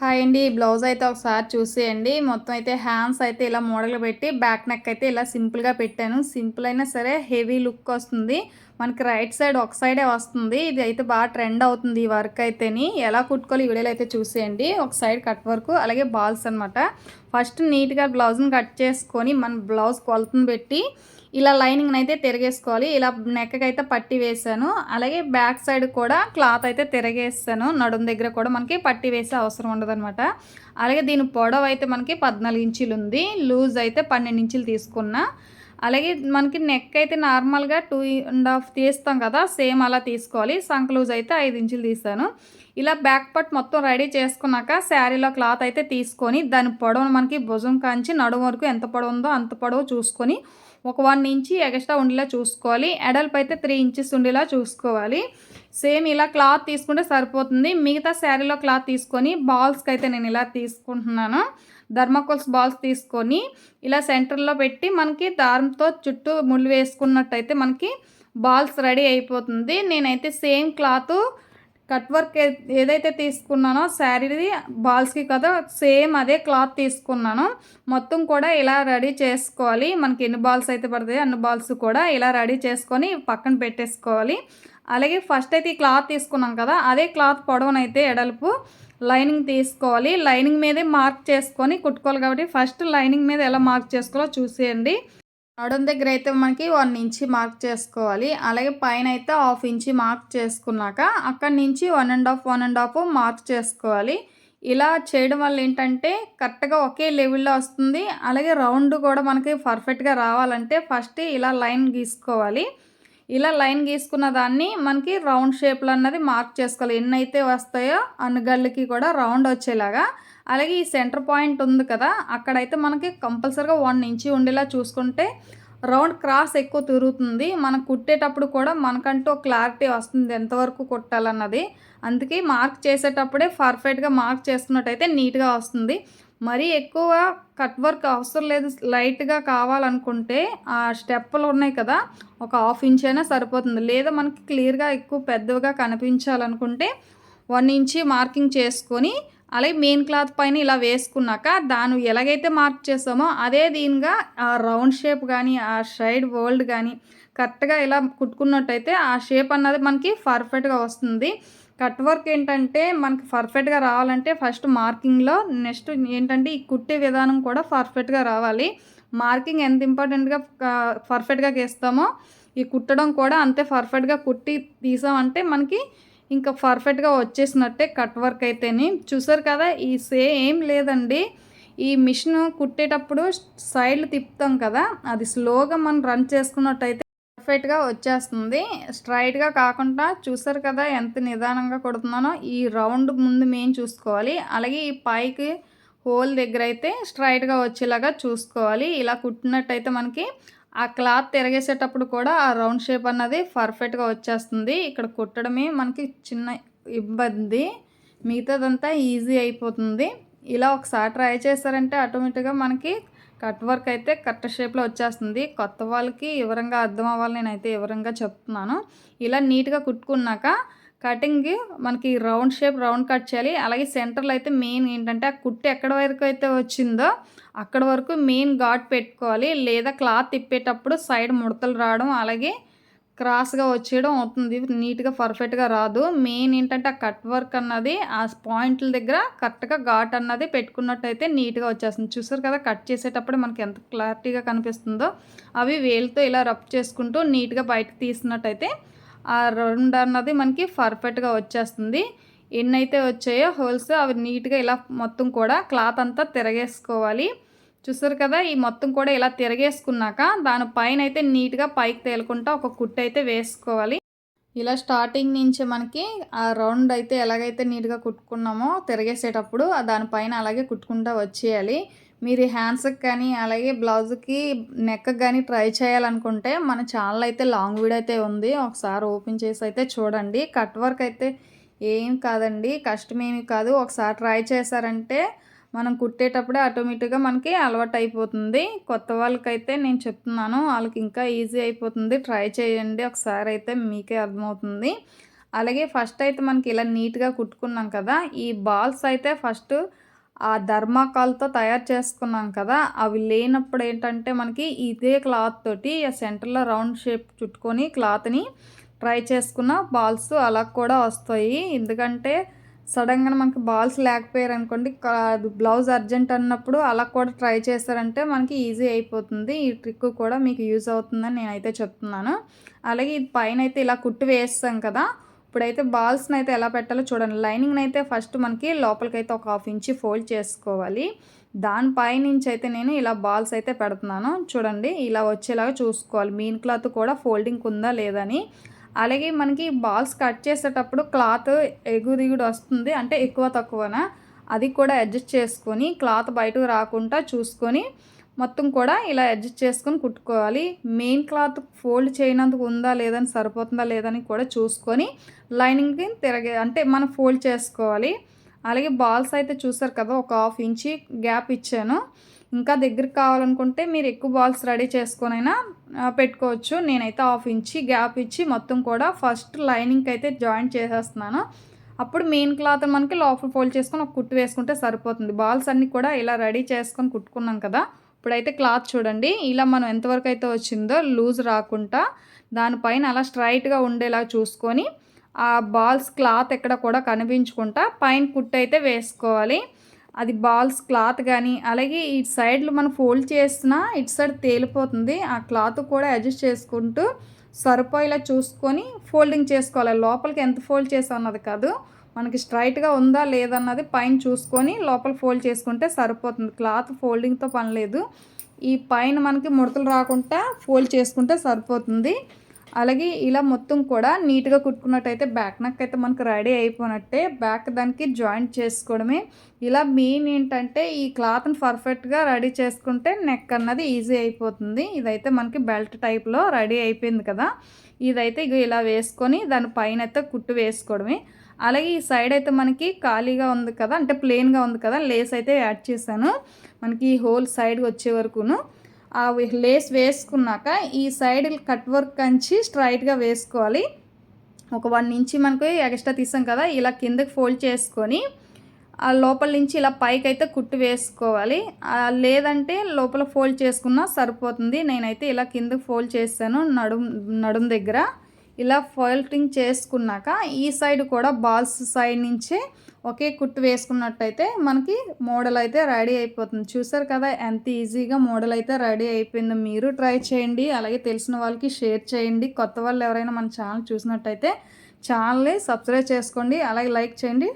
Hi అండి. ఈ blouse అయితే ఒకసారి చూసేయండి. మొత్తం అయితే హ్యాండ్స్ అయితే ఇలా మోడల్ పెట్టి బ్యాక్ నెక్ అయితే ఇలా సింపుల్గా పెట్టాను. సింపుల్ అయినా సరే హెవీ లుక్ వస్తుంది. మనకి రైట్ సైడ్ ఒక సైడే వస్తుంది. ఇది అయితే బాగా ట్రెండ్ అవుతుంది ఈ వర్క్ అయితేని. ఎలా కుట్టుకోవాలి ఈ వీడియోలో అయితే చూసేయండి. ఒక సైడ్ కట్ వర్క్ అలాగే బాల్స్ అనమాట ఫస్ట్ నీట్గా బ్లౌజ్ని కట్ చేసుకొని మన బ్లౌజ్ కొలతను పెట్టి ఇలా లైనింగ్ అయితే తిరగేసుకోవాలి. ఇలా నెక్కకి అయితే పట్టి వేసాను. అలాగే బ్యాక్ సైడ్ కూడా క్లాత్ అయితే తిరగేస్తాను. నడుం దగ్గర కూడా మనకి పట్టి వేసే అవసరం ఉండదు అనమాట అలాగే దీని పొడవు అయితే మనకి పద్నాలుగు ఇంచులు ఉంది. లూజ్ అయితే పన్నెండు ఇంచులు తీసుకున్నా. అలాగే మనకి నెక్ అయితే నార్మల్గా టూ అండ్ హాఫ్ తీస్తాం కదా సేమ్ అలా తీసుకోవాలి. సంక్ లూజ్ అయితే ఐదు ఇంచులు తీసాను. ఇలా బ్యాక్ పట్ మొత్తం రెడీ చేసుకున్నాక శారీలో క్లాత్ అయితే తీసుకొని దాని పొడవును మనకి భుజం కాంచి నడుము వరకు ఎంత పొడవు ఉందో అంత పొడవు చూసుకొని ఒక వన్ ఇంచి ఎగస్ట్రా ఉండేలా చూసుకోవాలి. ఎడల్పు అయితే త్రీ ఇంచెస్ ఉండేలా చూసుకోవాలి. సేమ్ ఇలా క్లాత్ తీసుకుంటే సరిపోతుంది. మిగతా శారీలో క్లాత్ తీసుకొని బాల్స్కి అయితే నేను ఇలా తీసుకుంటున్నాను. ధర్మకోల్స్ బాల్స్ తీసుకొని ఇలా సెంటర్లో పెట్టి మనకి దారంతో చుట్టూ ముళ్ళు వేసుకున్నట్టయితే మనకి బాల్స్ రెడీ అయిపోతుంది. నేనైతే సేమ్ క్లాత్ కట్ వర్క్ ఏదైతే తీసుకున్నానో శారీది బాల్స్కి కదా సేమ్ అదే క్లాత్ తీసుకున్నాను. మొత్తం కూడా ఇలా రెడీ చేసుకోవాలి. మనకి ఎన్ని బాల్స్ అయితే పడతాయి అన్ని బాల్స్ కూడా ఇలా రెడీ చేసుకొని పక్కన పెట్టేసుకోవాలి. అలాగే ఫస్ట్ అయితే ఈ క్లాత్ తీసుకున్నాం కదా అదే క్లాత్ పొడవనైతే ఎడల్పు లైనింగ్ తీసుకోవాలి. లైనింగ్ మీదే మార్క్ చేసుకొని కుట్టుకోవాలి కాబట్టి ఫస్ట్ లైనింగ్ మీద ఎలా మార్క్ చేసుకోవాలో చూసేయండి. నడుం దగ్గర అయితే మనకి వన్ ఇంచి మార్క్ చేసుకోవాలి. అలాగే పైన అయితే హాఫ్ ఇంచి మార్క్ చేసుకున్నాక అక్కడి నుంచి one and half one and half mark చేసుకోవాలి. ఇలా చేయడం వల్ల ఏంటంటే కరెక్ట్గా ఒకే లెవెల్లో వస్తుంది. అలాగే రౌండ్ కూడా మనకి పర్ఫెక్ట్గా రావాలంటే ఫస్ట్ ఇలా లైన్ గీసుకోవాలి. ఇలా లైన్ గీసుకున్న దాన్ని మనకి రౌండ్ షేప్లు అన్నది మార్క్ చేసుకోవాలి. ఎన్ని అయితే వస్తాయో అనుగళ్ళకి గళ్ళకి కూడా రౌండ్ వచ్చేలాగా. అలాగే ఈ సెంటర్ పాయింట్ ఉంది కదా అక్కడైతే మనకి కంపల్సరీగా వన్ ఇంచి ఉండేలా చూసుకుంటే రౌండ్ క్రాస్ ఎక్కువ తిరుగుతుంది. మనం కుట్టేటప్పుడు కూడా మనకంటూ క్లారిటీ వస్తుంది ఎంతవరకు కుట్టాలన్నది. అందుకే మార్క్ చేసేటప్పుడే పర్ఫెక్ట్గా మార్క్ చేసుకున్నట్టయితే నీట్గా వస్తుంది. మరీ ఎక్కువ కట్ వర్క్ అవసరం లేదు లైట్గా కావాలనుకుంటే ఆ స్టెప్పులు ఉన్నాయి కదా ఒక హాఫ్ ఇంచ్ అయినా సరిపోతుంది. లేదా మనకి క్లియర్గా ఎక్కువ పెద్దగా కనిపించాలనుకుంటే వన్ ఇంచి మార్కింగ్ చేసుకొని అలాగే మెయిన్ క్లాత్ పైన ఇలా వేసుకున్నాక దాన్ని ఎలాగైతే మార్క్ చేసామో అదే దీనిగా ఆ రౌండ్ షేప్ కానీ ఆ సైడ్ వరల్డ్ కానీ కరెక్ట్గా ఇలా కుట్టుకున్నట్టయితే ఆ షేప్ అన్నది మనకి పర్ఫెక్ట్గా వస్తుంది. కట్ వర్క్ ఏంటంటే మనకి పర్ఫెక్ట్గా రావాలంటే ఫస్ట్ మార్కింగ్లో నెక్స్ట్ ఏంటంటే ఈ కుట్టే విధానం కూడా పర్ఫెక్ట్గా రావాలి. మార్కింగ్ ఎంత ఇంపార్టెంట్గా పర్ఫెక్ట్గా గీస్తామో ఈ కుట్టడం కూడా అంతే పర్ఫెక్ట్గా కుట్టి తీసామంటే మనకి ఇంకా పర్ఫెక్ట్గా వచ్చేసినట్టే కట్ వర్క్ అయితేని. చూసారు కదా ఈ సే ఏం లేదండి. ఈ మిషన్ కుట్టేటప్పుడు సైడ్లు తిప్పుతాం కదా అది స్లోగా మనం రన్ చేసుకున్నట్టయితే పర్ఫెక్ట్గా వచ్చేస్తుంది. స్ట్రైట్గా కాకుండా చూసారు కదా ఎంత నిదానంగా కొడుతున్నానో ఈ రౌండ్ ముందు మేము చూసుకోవాలి. అలాగే ఈ పైకి హోల్ దగ్గర అయితే స్ట్రైట్గా వచ్చేలాగా చూసుకోవాలి. ఇలా కుట్టినట్టయితే మనకి ఆ క్లాత్ తిరగేసేటప్పుడు కూడా ఆ రౌండ్ షేప్ అన్నది పర్ఫెక్ట్గా వచ్చేస్తుంది. ఇక్కడ కుట్టడమే మనకి చిన్న ఇబ్బంది. మిగతాదంతా ఈజీ అయిపోతుంది. ఇలా ఒకసారి ట్రై చేశారంటే ఆటోమేటిక్గా మనకి కట్ వర్క్ అయితే కరెక్ట్ షేప్లో వచ్చేస్తుంది. కొత్త వాళ్ళకి వివరంగా అర్థం అవ్వాలి నేనైతే వివరంగా చెప్తున్నాను. ఇలా నీట్గా కుట్టుకున్నాక కటింగ్ మనకి రౌండ్ షేప్ రౌండ్ కట్ చేయాలి. అలాగే సెంటర్లో అయితే మెయిన్ ఏంటంటే ఆ కుట్టు ఎక్కడ వరకు అయితే వచ్చిందో అక్కడ వరకు మెయిన్ ఘాట్ పెట్టుకోవాలి. లేదా క్లాత్ తిప్పేటప్పుడు సైడ్ ముడతలు రావడం అలాగే క్రాస్గా వచ్చేయడం అవుతుంది. నీట్గా పర్ఫెక్ట్గా రాదు. మెయిన్ ఏంటంటే ఆ కట్ వర్క్ అన్నది ఆ పాయింట్ల దగ్గర కరెక్ట్గా ఘాట్ అన్నది పెట్టుకున్నట్టయితే నీట్గా వచ్చేస్తుంది. చూసారు కదా కట్ చేసేటప్పుడు మనకి ఎంత క్లారిటీగా కనిపిస్తుందో అవి వేలుతో ఇలా రబ్ చేసుకుంటూ నీట్గా బయటకు తీసినట్టయితే ఆ రౌండ్ అన్నది మనకి పర్ఫెక్ట్గా వచ్చేస్తుంది. ఎన్నైతే వచ్చాయో హోల్స్ అవి నీట్గా ఇలా మొత్తం కూడా క్లాత్ అంతా తిరగేసుకోవాలి. చూసారు కదా ఈ మొత్తం కూడా ఇలా తిరగేసుకున్నాక దానిపైన అయితే నీట్గా పైకి తేలుకుంటా ఒక కుట్టు అయితే వేసుకోవాలి. ఇలా స్టార్టింగ్ నుంచి మనకి ఆ రౌండ్ అయితే ఎలాగైతే నీట్గా కుట్టుకున్నామో తిరగేసేటప్పుడు దానిపైన అలాగే కుట్టుకుంటూ వచ్చేయాలి. మీరు హ్యాండ్స్కి కానీ అలాగే బ్లౌజ్కి నెక్ కానీ ట్రై చేయాలనుకుంటే మన ఛానల్ అయితే లాంగ్ వీడియో అయితే ఉంది. ఒకసారి ఓపెన్ చేసి అయితే చూడండి. కట్ వర్క్ అయితే ఏం కాదండి కష్టమేమి కాదు. ఒకసారి ట్రై చేశారంటే మనం కుట్టేటప్పుడే ఆటోమేటిక్గా మనకి అలవాటు అయిపోతుంది. కొత్త వాళ్ళకైతే నేను చెప్తున్నాను వాళ్ళకి ఇంకా ఈజీ అయిపోతుంది. ట్రై చేయండి ఒకసారి అయితే మీకే అర్థమవుతుంది. అలాగే ఫస్ట్ అయితే మనకి ఇలా నీట్గా కుట్టుకున్నాం కదా ఈ బాల్స్ అయితే ఫస్ట్ ఆ ధర్మాకాల్తో తయారు చేసుకున్నాం కదా అవి లేనప్పుడు ఏంటంటే మనకి ఇదే క్లాత్ తోటి సెంటర్లో రౌండ్ షేప్ చుట్టుకొని క్లాత్ని ట్రై చేసుకున్న బాల్స్ అలా కూడా వస్తాయి. ఎందుకంటే సడన్గా మనకి బాల్స్ లేకపోయారు అనుకోండి బ్లౌజ్ అర్జెంట్ అన్నప్పుడు అలా కూడా ట్రై చేస్తారంటే మనకి ఈజీ అయిపోతుంది. ఈ ట్రిక్ కూడా మీకు యూజ్ అవుతుందని నేనైతే చెప్తున్నాను. అలాగే ఇది పైన అయితే ఇలా కుట్టు వేస్తాం కదా ఇప్పుడైతే బాల్స్ని అయితే ఎలా పెట్టాలో చూడండి. లైనింగ్ని అయితే ఫస్ట్ మనకి లోపలికైతే ఒక హాఫ్ ఇంచి ఫోల్డ్ చేసుకోవాలి. దానిపై నుంచి అయితే నేను ఇలా బాల్స్ అయితే పెడుతున్నాను. చూడండి ఇలా వచ్చేలాగా చూసుకోవాలి. మీన్ క్లాత్ కూడా ఫోల్డింగ్ ఉందా లేదని అలాగే మనకి బాల్స్ కట్ చేసేటప్పుడు క్లాత్ ఎగురు దిగుడు వస్తుంది అంటే ఎక్కువ తక్కువన. అది కూడా అడ్జస్ట్ చేసుకొని క్లాత్ బయటకు రాకుండా చూసుకొని మొత్తం కూడా ఇలా అడ్జస్ట్ చేసుకొని కుట్టుకోవాలి. మెయిన్ క్లాత్ ఫోల్డ్ చేయనందుకు ఉందా లేదని సరిపోతుందా లేదని కూడా చూసుకొని లైనింగ్కి తిరగే అంటే మనం ఫోల్డ్ చేసుకోవాలి. అలాగే బాల్స్ అయితే చూసారు కదా ఒక హాఫ్ ఇంచి గ్యాప్ ఇచ్చాను. ఇంకా దగ్గరికి కావాలనుకుంటే మీరు ఎక్కువ బాల్స్ రెడీ చేసుకొనైనా పెట్టుకోవచ్చు. నేనైతే హాఫ్ ఇంచి గ్యాప్ ఇచ్చి మొత్తం కూడా ఫస్ట్ లైనింగ్కి అయితే జాయింట్ చేసేస్తున్నాను. అప్పుడు మెయిన్ క్లాత్ మనకి లోపల ఫోల్డ్ చేసుకొని ఒక కుట్టు వేసుకుంటే సరిపోతుంది. బాల్స్ అన్నీ కూడా ఇలా రెడీ చేసుకొని కుట్టుకున్నాం కదా ఇప్పుడైతే క్లాత్ చూడండి. ఇలా మనం ఎంతవరకు అయితే వచ్చిందో లూజ్ రాకుండా దానిపైన అలా స్ట్రైట్గా ఉండేలా చూసుకొని ఆ బాల్స్ క్లాత్ ఎక్కడ కూడా కనిపించుకుంటా పైన కుట్టు అయితే వేసుకోవాలి. అది బాల్స్ క్లాత్ కానీ అలాగే ఈ సైడ్లు మనం ఫోల్డ్ చేసినా ఇటు సైడ్ తేలిపోతుంది. ఆ క్లాత్ కూడా అడ్జస్ట్ చేసుకుంటూ సరిపోయేలా చూసుకొని ఫోల్డింగ్ చేసుకోవాలి. లోపలికి ఎంత ఫోల్డ్ చేసా అన్నది కాదు. మనకి స్ట్రైట్గా ఉందా లేదన్నది పైన చూసుకొని లోపల ఫోల్డ్ చేసుకుంటే సరిపోతుంది. క్లాత్ ఫోల్డింగ్తో పని లేదు. ఈ పైన మనకి ముడతలు రాకుండా ఫోల్డ్ చేసుకుంటే సరిపోతుంది. అలాగే ఇలా మొత్తం కూడా నీట్గా కుట్టుకున్నట్టయితే బ్యాక్ నెక్ అయితే మనకు రెడీ అయిపోయినట్టే. బ్యాక్ దానికి జాయింట్ చేసుకోవడమే. ఇలా మెయిన్ ఏంటంటే ఈ క్లాత్ని పర్ఫెక్ట్గా రెడీ చేసుకుంటే నెక్ అన్నది ఈజీ అయిపోతుంది. ఇదైతే మనకి బెల్ట్ టైప్లో రెడీ అయిపోయింది కదా. ఇదైతే ఇక ఇలా వేసుకొని దాని పైన అయితే కుట్టు వేసుకోవడమే. అలాగే ఈ సైడ్ అయితే మనకి ఖాళీగా ఉంది కదా అంటే ప్లెయిన్గా ఉంది కదా లేస్ అయితే యాడ్ చేశాను. మనకి ఈ హోల్ సైడ్ వచ్చే వరకును. ఆ లేస్ వేసుకున్నాక ఈ సైడ్ కట్ వర్క్ కంచి స్ట్రైట్గా వేసుకోవాలి. ఒక వన్ ఇంచి మనకు ఎక్స్ట్రా తీసాం కదా ఇలా కిందకి ఫోల్డ్ చేసుకొని ఆ లోపల నుంచి ఇలా పైకి అయితే కుట్టు వేసుకోవాలి. లేదంటే లోపల ఫోల్డ్ చేసుకున్నా సరిపోతుంది. నేనైతే ఇలా కిందకి ఫోల్డ్ చేస్తాను నడుం నడుం దగ్గర. ఇలా ఫోల్డింగ్ చేసుకున్నాక ఈ సైడ్ కూడా బాల్స్ సైడ్ నుంచే ఒకే కుట్టు వేసుకున్నట్టయితే మనకి మోడల్ అయితే రెడీ అయిపోతుంది. చూసారు కదా ఎంత ఈజీగా మోడల్ అయితే రెడీ అయిపోయిందో. మీరు ట్రై చేయండి అలాగే తెలిసిన వాళ్ళకి షేర్ చేయండి. కొత్త వాళ్ళు ఎవరైనా మన ఛానల్ చూసినట్టయితే ఛానల్ని సబ్స్క్రైబ్ చేసుకోండి అలాగే లైక్ చేయండి.